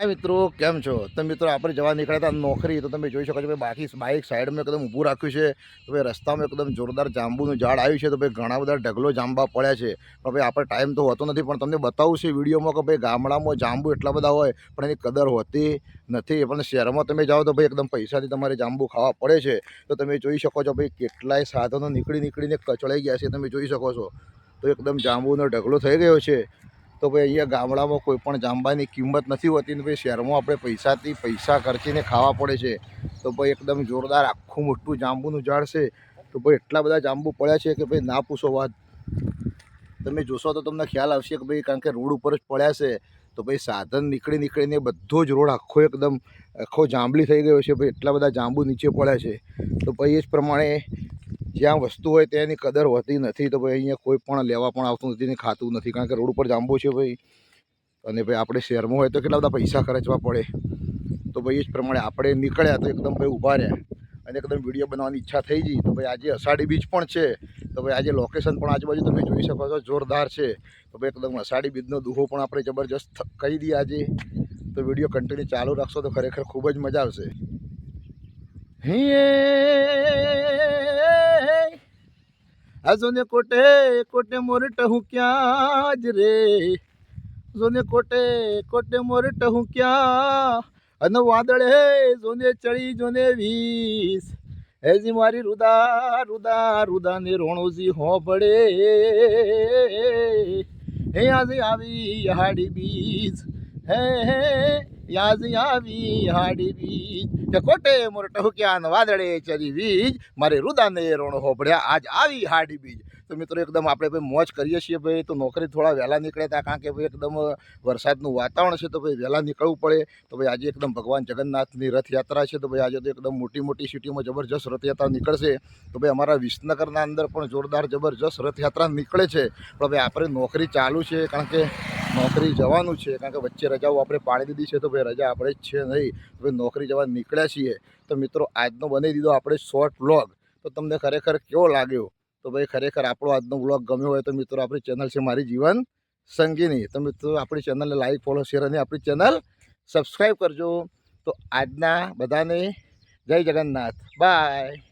હા મિત્રો, કેમ છો? તો મિત્રો, આપણે જવા નીકળ્યા હતા નોકરી, તો તમે જોઈ શકો છો ભાઈ બાકી બાઇક સાઈડમાં એકદમ ઊભું રાખ્યું છે. તો ભાઈ રસ્તામાં એકદમ જોરદાર જાંબુનું ઝાડ આવ્યું છે. તો ભાઈ ઘણા બધા ઢગલો જાંબા પડ્યા છે. પણ ભાઈ આપણે ટાઈમ તો હોતો નથી, પણ તમને બતાવું છે વિડીયોમાં કે ભાઈ ગામડામાં જાંબુ એટલા બધા હોય, પણ એની કદર હોતી નથી. પણ શહેરમાં તમે જાઓ તો ભાઈ એકદમ પૈસાથી તમારે જાંબુ ખાવા પડે છે. તો તમે જોઈ શકો છો ભાઈ કેટલાય સાધનો નીકળી નીકળીને કચડાઈ ગયા છે, તમે જોઈ શકો છો. તો એકદમ જાંબુનો ઢગલો થઈ ગયો છે. તો ભાઈ અહીંયા ગામડામાં કોઈ પણ જાંબાની કિંમત નથી હોતી ને ભાઈ શહેરમાં આપણે પૈસાથી પૈસા ખર્ચીને ખાવા પડે છે. તો ભાઈ એકદમ જોરદાર આખું મોટું જાંબુનું ઝાડ છે. તો ભાઈ એટલા બધા જાંબુ પડ્યા છે કે ભાઈ ના પૂછો વાત. તમે જોશો તો તમને ખ્યાલ આવશે કે ભાઈ કારણ કે રોડ ઉપર જ પડ્યા છે. તો ભાઈ સાધન નીકળી નીકળીને બધો જ રોડ આખો એકદમ આખો જાંબલી થઈ ગયો છે ભાઈ. એટલા બધા જાંબુ નીચે પડ્યા છે. તો ભાઈ એ જ પ્રમાણે જ્યાં વસ્તુ હોય તેની કદર હોતી નથી, તો ભાઈ અહીંયા કોઈ પણ લેવા પણ આવતું નથી ને ખાતું નથી. કારણ કે રોડ ઉપર જાંબો છે ભાઈ. અને ભાઈ આપણે શહેરમાં હોય તો કેટલા બધા પૈસા ખર્ચવા પડે. તો ભાઈ એ જ પ્રમાણે આપણે નીકળ્યા તો એકદમ ભાઈ ઊભા રહ્યા. અને એકદમ વીડિયો બનાવવાની ઈચ્છા થઈ ગઈ. તો ભાઈ આજે અષાઢી બીચ પણ છે. તો ભાઈ આજે લોકેશન પણ આજુબાજુ તમે જોઈ શકો છો, જોરદાર છે. તો ભાઈ એકદમ અષાઢી બીજનો દુહો પણ આપણે જબરજસ્ત કહી દઈએ આજે. તો વીડિયો કન્ટિન્યુ ચાલુ રાખશો તો ખરેખર ખૂબ જ મજા આવશે. હે આજોને કોટે કોટે મોર હું ક્યાં જ રે? જોને કોટે કોટે મોર હું ક્યાં? અને વાદળ હે જોને ચડી જોને વીસ. એજી મારી રુદા રુદા, રુદાને રોણોજી પડે. હે આજે આવી હાડી બીજ. હે હે યાજ આવી હાડી બીજ. તે કોટે મોરટ હું ક્યાં ને વાદળે ચરી વીજ. મારે રુદાને રોણ હોભળ્યા, આજ આવી હાડી તો મિત્રો, એકદમ આપણે ભાઈ મોજ કરીએ છીએ ભાઈ. તો નોકરી થોડા વહેલા નીકળ્યા હતા કારણ કે ભાઈ એકદમ વરસાદનું વાતાવરણ છે, તો ભાઈ વહેલા નીકળવું પડે. તો ભાઈ આજે એકદમ ભગવાન જગન્નાથની રથયાત્રા છે, તો ભાઈ આજે તો એકદમ મોટી મોટી સિટીમાં જબરજસ્ત રથયાત્રા નીકળશે. તો ભાઈ અમારા વિસનગરના અંદર પણ જોરદાર જબરજસ્ત રથયાત્રા નીકળે છે. પણ ભાઈ આપણે નોકરી ચાલુ છે, કારણ કે નોકરી જવાનું છે, કારણ કે વચ્ચે રજાઓ આપણે પાડી દીધી છે, તો ભાઈ રજા આપણે જ છે નહીં. ભાઈ નોકરી જવા નીકળ્યા છીએ. તો મિત્રો આજનો બનાવી દીધો આપણે શોર્ટ વ્લોગ તો તમને ખરેખર કેવો લાગ્યો? તો ભાઈ ખરેખર આપણો આજનો વ્લોગ ગમ્યો હોય તો મિત્રો આપણી ચેનલ છે મારી જીવન સંગીની. તો મિત્રો આપણી ચેનલને લાઈક ફોલો શેર અને આપણી ચેનલ સબસ્ક્રાઈબ કરજો. તો આજના બધાને જય જગન્નાથ. બાય